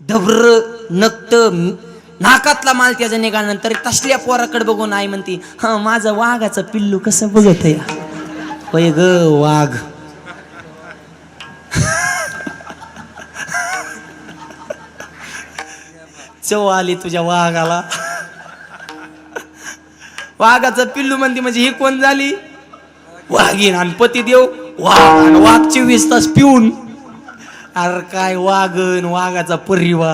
डबर नक्त नाकातला माल त्याचा निघाल्यानंतर तसल्या पोराकडे बघून आई म्हणती हा माझं वाघाचं पिल्लू कसं बघत आहे? ग वाघ. चव आली तुझ्या वाघाला. वाघाचं पिल्लू म्हणते म्हणजे ही कोण झाली? वाघीन आणि पती देव. वाघ वाघ चोवीस तास पिऊन अरे काय वागन वाघाचा परिवा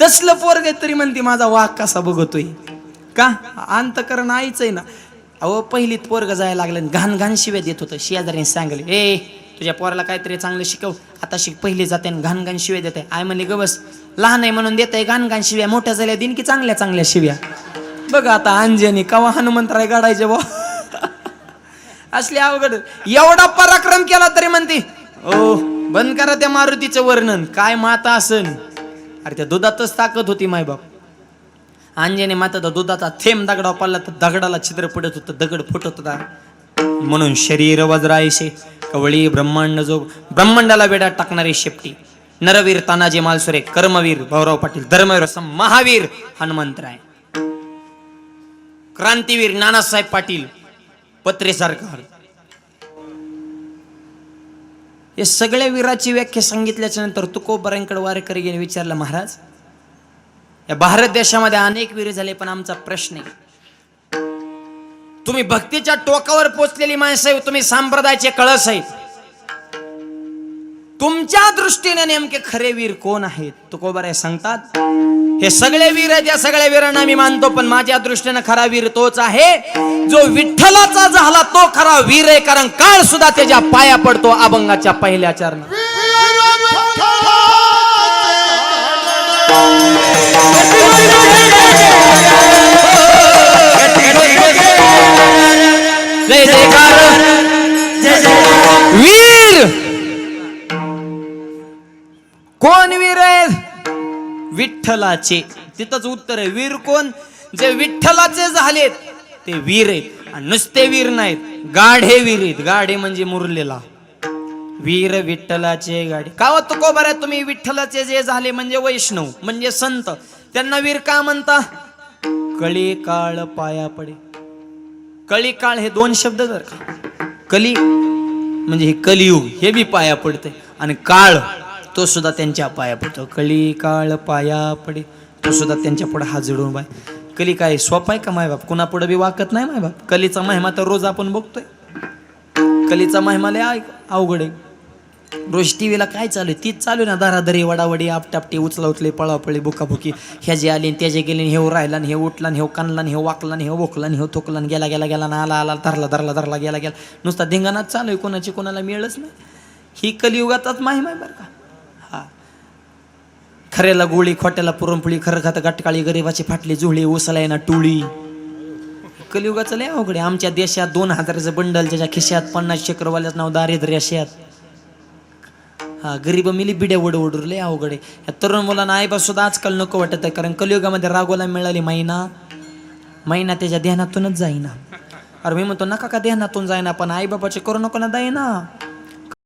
तसलं पोरग तरी म्हणते माझा वाघ कसा बघतोय? का? अंतकरण आईच आहे ना. अहो पहिलीत पोरग जायला लागलं घाण घाण शिव्या देत होतं. शेजारीने सांगले ए तुझ्या पोराला काहीतरी चांगलं शिकव. आता शिक पहिली जाते आणि घाण घाण शिव्या देते. आय म्हणे ग बस लहान आहे म्हणून देत आहे घाण घाण शिव्या. मोठ्या झाल्या दिन की चांगल्या चांगल्या शिव्या. बघ आता अंजनी कवा हनुमंतराय गाडायचे बा. असले अवघड. एवढा पराक्रम केला तरी म्हणते ओ बंद करा त्या मारुतीचं वर्णन. काय माता असन? अरे त्या दुधातच ताकद होती मायबाप अंजने माता त्या दुधाचा थेंब दगडावर पडला तर दगडाला छिद्र पडत होतं दगड फुटत होता. म्हणून शरीर वज्रायशे कवळी ब्रह्मांड जो ब्रह्मांडाला वेडा टाकणारी शेपटी. नरवीर तानाजी मालसुरे कर्मवीर भाऊराव पाटील धर्मवीर असं महावीर हनुमंतराय. क्रांतीवीर नानासाहेब पाटील पत्रे सरकार. हे सगळ्या वीराची व्याख्या सांगितल्याच्या नंतर तुकोबरांकडे वारेकरी गेले विचारलं महाराज या भारत देशामध्ये अनेक वीर झाले पण आमचा प्रश्न आहे. तुम्ही भक्तीच्या टोकावर पोचलेली माणसं आहे तुम्ही सांप्रदायचे कळस आहे तुमच्या दृष्टीने नेमके खरे वीर कोण आहेत? तुकोबराय सांगतात हे सगळे वीर आहेत या सगळ्या वीरांना मी मानतो पण माझ्या दृष्टीने खरा वीर तोच आहे. जो विठ्ठलाचा झाला तो खरा वीर आहे कारण काळ सुद्धा त्याच्या पाया पडतो अभंगाच्या पहिल्या चरण वीर. कोण वीर आहे विठ्ठलाचे. तिथंच उत्तर आहे वीर कोण? जे विठ्ठलाचे झालेत ते वीर आहेत. आणि नुसते वीर नाहीत गाढे वीर आहेत. गाढे म्हणजे मुरलेला. वीर विठ्ठलाचे गाढे. का हो तुको को बऱ्या तुम्ही विठ्ठलाचे जे झाले म्हणजे वैष्णव म्हणजे संत? त्यांना वीर का म्हणता? कळी काळ पाया पडे. कळी काळ हे दोन शब्द जर का. कली म्हणजे हे कलियुग हे बी पाया पडते आणि काळ तो सुद्धा त्यांच्या पाया पडतो. कली काळ पाया पडे. तो सुद्धा त्यांच्या पुढे हात जोडून बाय कली काय स्वप आहे का मायबाप कुणापुढे बी वाकत नाही मायबाप कलीचा महिमा तर रोज आपण बघतोय. कलीचा महिमा लय अवघड आहे. रोज टी व्हीला काय चालू आहे? तीच चालू आहे ना दारादरी वडावडी आपटापटी उचला उचले पळापळी बुकाबुकी. ह्या जे आले त्याचे गेले हे राहिला हे उठला आणि हे कानला हे वाकला हे ओखला आणि हे थोकला आणि गेला गेला गेला ना आला आला धरला धरला धरला गेला गेला. नुसता धिंगाणाच चालू आहे कोणाची कोणाला मिळच नाही. ही कलियुगातच माहीम आहे बरं का. खऱ्याला गोळी खोट्याला पुरणपोळी खरं खात गटकाळी गरिबाची फाटली जुळी उचलाय ना टोळी. कलियुगाचं लय अवघड आहे. आमच्या देशात दोन हजाराचं बंडल त्याच्या खिशात पन्नास शेकरवाल्याचं नाव दारिद्र्य अशात हा गरीब मिली बिड्या वड ओढूर लय अवघड आहे. या तरुण मुलांना आईबा सुद्धा आजकाल नको वाटत आहे कारण कलियुगामध्ये रागोला मिळाली महिना महिना त्याच्या ध्यानातूनच जाईना. अरे मी म्हणतो नका का ध्यानातून जाईना पण आईबापाचे करू नको ना जाईना